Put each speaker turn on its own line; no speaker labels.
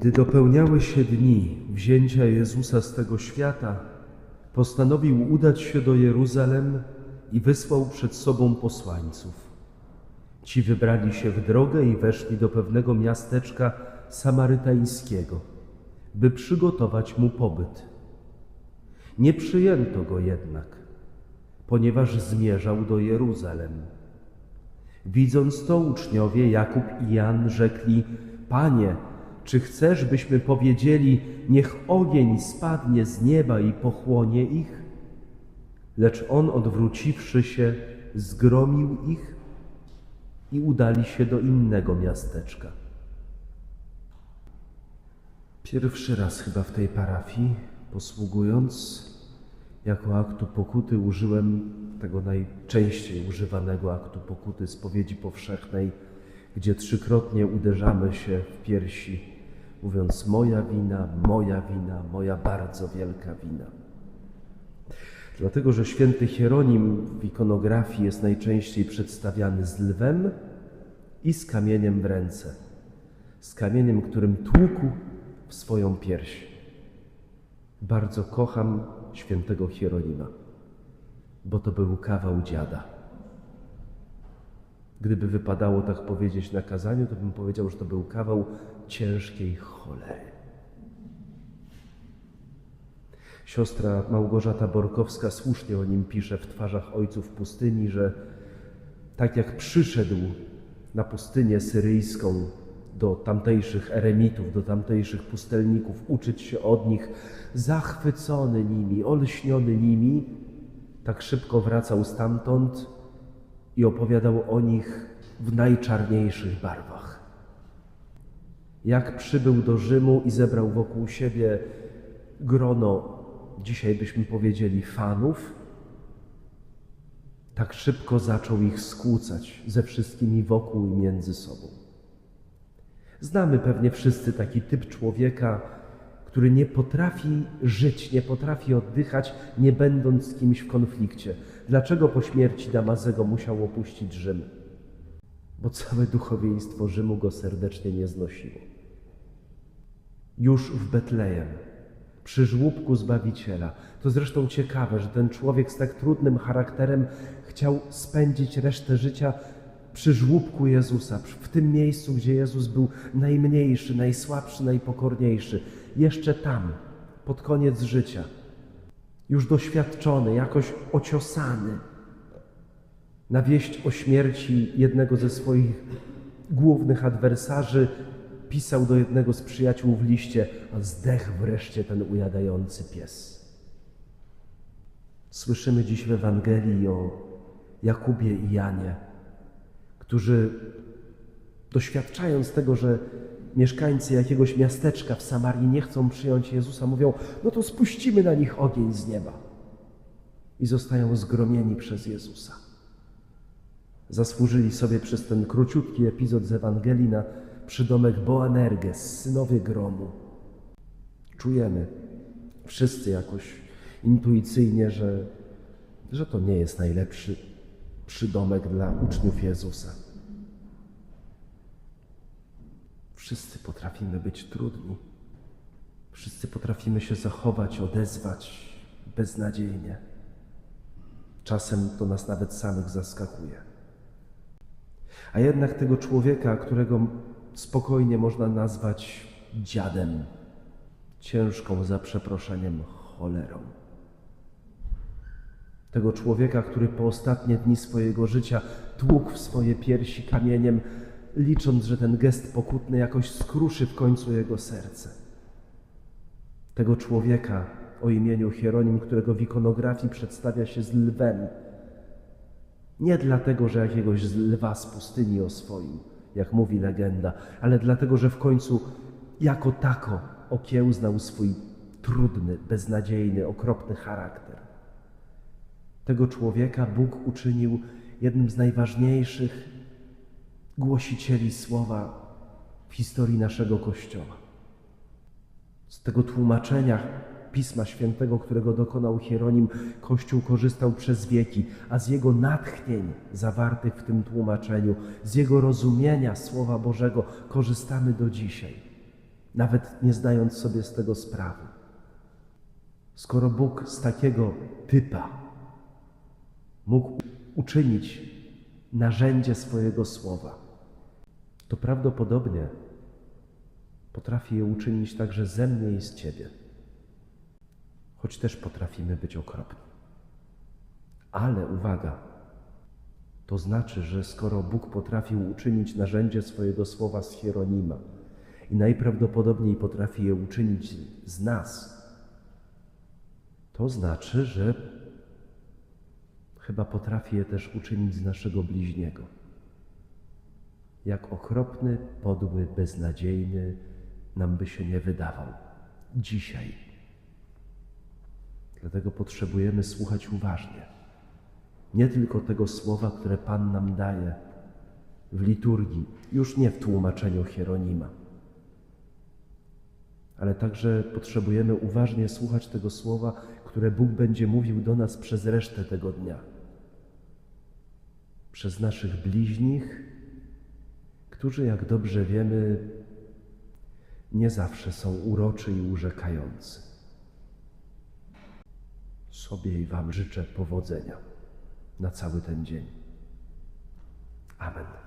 Gdy dopełniały się dni wzięcia Jezusa z tego świata, postanowił udać się do Jeruzalem i wysłał przed sobą posłańców. Ci wybrali się w drogę i weszli do pewnego miasteczka samarytańskiego, by przygotować mu pobyt. Nie przyjęto go jednak, ponieważ zmierzał do Jeruzalem. Widząc to, uczniowie Jakub i Jan rzekli: Panie, czy chcesz, byśmy powiedzieli, niech ogień spadnie z nieba i pochłonie ich? Lecz on, odwróciwszy się, zgromił ich i udali się do innego miasteczka. Pierwszy raz chyba w tej parafii, posługując jako aktu pokuty, użyłem tego najczęściej używanego aktu pokuty spowiedzi powszechnej, gdzie trzykrotnie uderzamy się w piersi, mówiąc: Moja wina, moja wina, moja bardzo wielka wina. Dlatego, że święty Hieronim w ikonografii jest najczęściej przedstawiany z lwem i z kamieniem w ręce. Z kamieniem, którym tłukł w swoją pierś. Bardzo kocham świętego Hieronima, bo to był kawał dziada. Gdyby wypadało tak powiedzieć na kazaniu, to bym powiedział, że to był kawał ciężkiej cholery. Siostra Małgorzata Borkowska słusznie o nim pisze w twarzach ojców pustyni, że tak jak przyszedł na pustynię syryjską do tamtejszych eremitów, do tamtejszych pustelników, uczyć się od nich, zachwycony nimi, olśniony nimi, tak szybko wracał stamtąd i opowiadał o nich w najczarniejszych barwach. Jak przybył do Rzymu i zebrał wokół siebie grono, dzisiaj byśmy powiedzieli, fanów, tak szybko zaczął ich skłócać ze wszystkimi wokół i między sobą. Znamy pewnie wszyscy taki typ człowieka, który nie potrafi żyć, nie potrafi oddychać, nie będąc z kimś w konflikcie. Dlaczego po śmierci Damazego musiał opuścić Rzym? Bo całe duchowieństwo Rzymu go serdecznie nie znosiło. Już w Betlejem, przy żłóbku Zbawiciela. To zresztą ciekawe, że ten człowiek z tak trudnym charakterem chciał spędzić resztę życia przy żłóbku Jezusa, w tym miejscu, gdzie Jezus był najmniejszy, najsłabszy, najpokorniejszy. Jeszcze tam, pod koniec życia, już doświadczony, jakoś ociosany, na wieść o śmierci jednego ze swoich głównych adwersarzy, pisał do jednego z przyjaciół w liście, a zdech wreszcie ten ujadający pies. Słyszymy dziś w Ewangelii o Jakubie i Janie, którzy doświadczając tego, że mieszkańcy jakiegoś miasteczka w Samarii nie chcą przyjąć Jezusa, mówią: No to spuścimy na nich ogień z nieba. I zostają zgromieni przez Jezusa. Zasłużyli sobie przez ten króciutki epizod z Ewangelii na przydomek Boanerges, synowie gromu. Czujemy wszyscy jakoś intuicyjnie, że, że to nie jest najlepszy przydomek dla uczniów Jezusa. Wszyscy potrafimy być trudni. Wszyscy potrafimy się zachować, odezwać beznadziejnie. Czasem to nas nawet samych zaskakuje. A jednak tego człowieka, którego spokojnie można nazwać dziadem, ciężką za przeproszeniem cholerą. Tego człowieka, który po ostatnie dni swojego życia tłukł w swoje piersi kamieniem, licząc, że ten gest pokutny jakoś skruszy w końcu jego serce. Tego człowieka o imieniu Hieronim, którego w ikonografii przedstawia się z lwem. Nie dlatego, że jakiegoś z lwa z pustyni oswoił, jak mówi legenda, ale dlatego, że w końcu jako tako okiełznał swój trudny, beznadziejny, okropny charakter. Tego człowieka Bóg uczynił jednym z najważniejszych głosicieli słowa w historii naszego Kościoła. Z tego tłumaczenia Pisma Świętego, którego dokonał Hieronim, Kościół korzystał przez wieki, a z jego natchnień zawartych w tym tłumaczeniu, z jego rozumienia Słowa Bożego korzystamy do dzisiaj. nawet nie zdając sobie z tego sprawy. Skoro Bóg z takiego typa mógł uczynić narzędzie swojego słowa, to prawdopodobnie potrafi je uczynić także ze mnie i z Ciebie. Choć też potrafimy być okropni. Ale uwaga, to znaczy, że skoro Bóg potrafił uczynić narzędzie swojego słowa z Hieronima i najprawdopodobniej potrafi je uczynić z nas, to znaczy, że chyba potrafi je też uczynić z naszego bliźniego. Jak okropny, podły, beznadziejny nam by się nie wydawał dzisiaj. Dlatego potrzebujemy słuchać uważnie. Nie tylko tego słowa, które Pan nam daje w liturgii, już nie w tłumaczeniu Hieronima, ale także potrzebujemy uważnie słuchać tego słowa, które Bóg będzie mówił do nas przez resztę tego dnia. Przez naszych bliźnich, którzy, jak dobrze wiemy, nie zawsze są uroczy i urzekający. Sobie i Wam życzę powodzenia na cały ten dzień. Amen.